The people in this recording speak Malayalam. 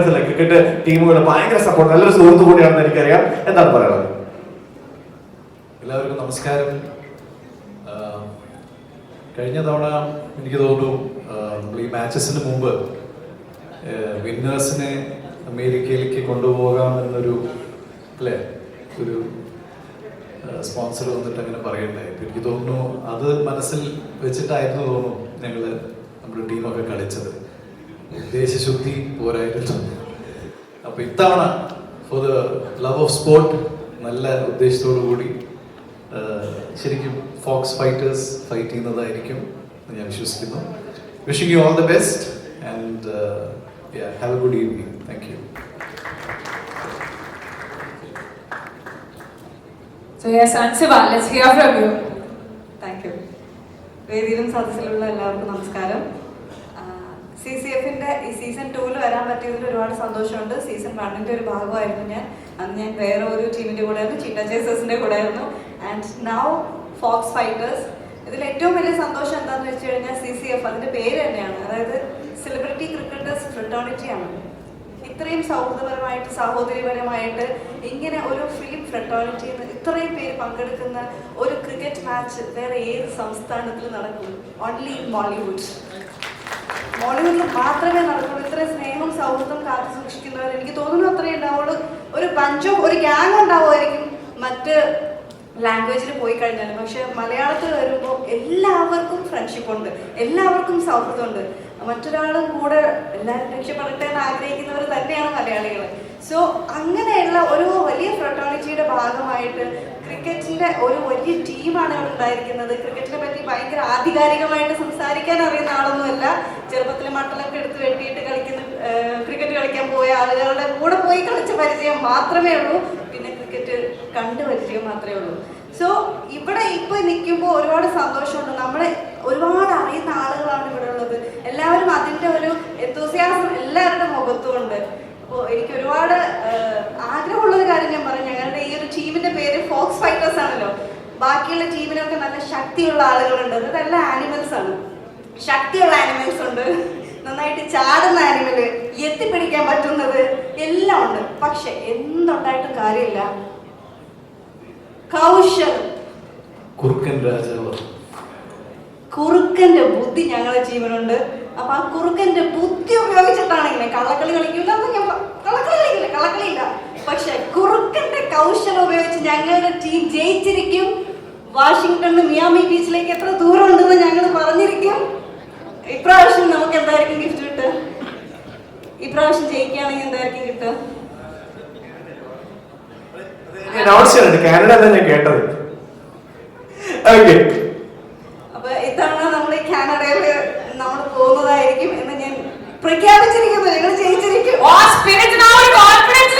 ക്രിക്കറ്റ് ടീമുകൾ ഭയങ്കര സപ്പോർട്ട് നല്ലൊരു സുഹൃത്തു കൂടിയാണെന്ന് എനിക്കറിയാം. എന്താണ് പറയുന്നത് എല്ലാവർക്കും നമസ്കാരം. കഴിഞ്ഞ തവണ എനിക്ക് തോന്നുന്നു നമ്മൾ ഈ മാച്ചസിന് മുമ്പ് വിന്നേഴ്സിനെ അമേരിക്കയിലേക്ക് കൊണ്ടുപോകാം എന്നൊരു അല്ലേ ഒരു സ്പോൺസർ വന്നിട്ട് അങ്ങനെ പറയണ്ടായി. എനിക്ക് തോന്നുന്നു അത് മനസ്സിൽ വെച്ചിട്ടായിരുന്നു തോന്നുന്നു ഞങ്ങൾ നമ്മുടെ ടീമൊക്കെ കളിച്ചത്. ഉദ്ദേശശുദ്ധി പോരായിരുന്നു. അപ്പൊ ഇത്തവണ for the love of sport നല്ല ഉദ്ദേശത്തോടു കൂടി ശരിക്കും ഫോക്സ് ഫൈറ്റേഴ്സ് ഫൈറ്റ് ചെയ്യുന്നതായിരിക്കും ഞാൻ വിശ്വസിക്കുന്നു. Wishing you all the best and have a good evening thank you So yes, Ansiba, let's hear from you. Thank you വേദിയിലും സദസ്സിലുള്ള എല്ലാവർക്കും നമസ്കാരം. സി സി എഫിന്റെ ഈ സീസൺ ടൂവിൽ വരാൻ പറ്റിയതിൽ ഒരുപാട് സന്തോഷമുണ്ട്. സീസൺ വണ്ണിന്റെ ഒരു ഭാഗമായിരുന്നു ഞാൻ. അന്ന് ഞാൻ വേറെ ഒരു ടീമിന്റെ കൂടെ ആയിരുന്നു ചീറ്റ ചേസേഴ്സിന്റെ കൂടെ ആയിരുന്നു ആൻഡ് നൗ ഫോക്സ് ഫൈറ്റേഴ്സ് ഇതിൽ ഏറ്റവും വലിയ സന്തോഷം എന്താണെന്ന് വെച്ച് കഴിഞ്ഞാൽ സി സി എഫ് അതിന്റെ പേര് തന്നെയാണ്. അതായത് സെലിബ്രിറ്റി ക്രിക്കറ്റേഴ്സ് ഫ്രട്ടോണിറ്റിയാണ് ഇത്രയും സൗഹൃദപരമായിട്ട് സഹോദരിപരമായിട്ട് ഇങ്ങനെ ഒരു ഫ്രീ ഫ്രട്ടോണിറ്റി ഇത്രയും പേര് പങ്കെടുക്കുന്ന ഒരു ക്രിക്കറ്റ് മാച്ച് വേറെ ഏത് സംസ്ഥാനത്തിൽ നടക്കും ഓൺലി ഇൻ മോളിവുഡ് മോളിവുഡിൽ മാത്രമേ നടക്കുള്ളൂ. ഇത്രയും സ്നേഹം സൗഹൃദം കാത്തു സൂക്ഷിക്കുന്നവർ. എനിക്ക് തോന്നുന്നു അത്രയും ഉണ്ടാവുള്ളൂ ഒരു പഞ്ചോ ഒരു ഗ്യാങ് ഉണ്ടാവുമായിരിക്കും മറ്റ് ലാംഗ്വേജിൽ പോയി കഴിഞ്ഞാൽ പക്ഷെ മലയാളത്തിൽ വരുമ്പോൾ എല്ലാവർക്കും ഫ്രണ്ട്ഷിപ്പ് ഉണ്ട്. എല്ലാവർക്കും സൗഹൃദമുണ്ട് മറ്റൊരാളും കൂടെ എല്ലാവരും രക്ഷപ്പെടട്ടെ എന്ന് ആഗ്രഹിക്കുന്നവർ തന്നെയാണ് മലയാളികൾ സോ അങ്ങനെയുള്ള ഒരു വലിയ ഫ്രട്ടോണിറ്റിയുടെ ഭാഗമായിട്ട് ക്രിക്കറ്റിന്റെ ഒരു വലിയ ടീമാണ് ഇവിടെ ഉണ്ടായിരിക്കുന്നത്. ക്രിക്കറ്റിനെ പറ്റി ഭയങ്കര ആധികാരികമായിട്ട് സംസാരിക്കാൻ അറിയുന്ന ആളൊന്നുമല്ല. ചെറുപ്പത്തിൽ മട്ടലൊക്കെ എടുത്ത് വെട്ടിയിട്ട് കളിക്കുന്ന ക്രിക്കറ്റ് കളിക്കാൻ പോയ ആളുകളുടെ കൂടെ പോയി കളിച്ച പരിചയം മാത്രമേ ഉള്ളൂ. പിന്നെ ക്രിക്കറ്റ് കണ്ടു പരിചയം മാത്രമേ ഉള്ളൂ. സോ ഇവിടെ ഇപ്പൊ നിൽക്കുമ്പോൾ ഒരുപാട് സന്തോഷമുണ്ട്. നമ്മളെ ഒരുപാട് അറിയുന്ന ആളുകളാണ് ഇവിടെ ഉള്ളത്. എല്ലാവരും അതിന്റെ ഒരു എന്തോസിയാസം എല്ലാവരുടെ മുഖത്തും ഉണ്ട്. അപ്പോൾ എനിക്ക് ഒരുപാട് ആഹ്, ആഗ്രഹമുള്ള ഒരു കാര്യം ഞാൻ പറഞ്ഞു ഞങ്ങളുടെ ഈ ഒരു ടീമിന്റെ പേര് ഫോക്സ് ഫൈറ്റേഴ്സ് ആണല്ലോ ബാക്കിയുള്ള ടീമിനൊക്കെ നല്ല ശക്തിയുള്ള ആളുകളുണ്ട്. നല്ല ആനിമൽസ് ആണ്. ശക്തിയുള്ള ആനിമൽസ് ഉണ്ട്. നന്നായിട്ട് ചാടുന്ന ആനിമൽ എത്തിപ്പിടിക്കാൻ പറ്റുന്നത് എല്ലാം ഉണ്ട്. പക്ഷെ എന്തുണ്ടായിട്ടും കാര്യമില്ല. കൗശൽ കുറുക്കൻ രാജാവ്. കുറുക്കന്റെ ബുദ്ധി ഞങ്ങളെ ജീവനുണ്ട്. അപ്പൊ ആ കുറുക്കന്റെ ബുദ്ധി ഉപയോഗിച്ചിട്ടാണ് ഇങ്ങനെ കള്ളക്കളി കളിക്കില്ല കള്ളക്കളി കളിക്കില്ല കള്ളക്കളി ഇല്ല പക്ഷെ കുറുക്കന്റെ കൗശലം ഉപയോഗിച്ച് ഞങ്ങളുടെ ടീം ജയിച്ചിരിക്കും. വാഷിങ്ടണിൽ മിയാമി ബീച്ചിലേക്ക് എത്ര ദൂരം ഉണ്ടെന്ന് ഞങ്ങൾ പറഞ്ഞിരിക്കും. ഇപ്രാവശ്യം നമുക്ക് എന്തായിരിക്കും ഗിഫ്റ്റ് കിട്ടുക? ഇപ്രാവശ്യം ജയിക്കുകയാണെങ്കിൽ എന്തായിരിക്കും കിട്ടുക? കാനഡ എന്നാ കേട്ടത്? ഓക്കെ അപ്പൊ ഇത്തവണ നമ്മൾ കാനഡയിൽ നമ്മൾ പോകുന്നതായിരിക്കും എന്ന് ഞാൻ പ്രഖ്യാപിച്ചിരിക്കുന്നു. ഞങ്ങൾ ജയിച്ചിരിക്കും. now, confidence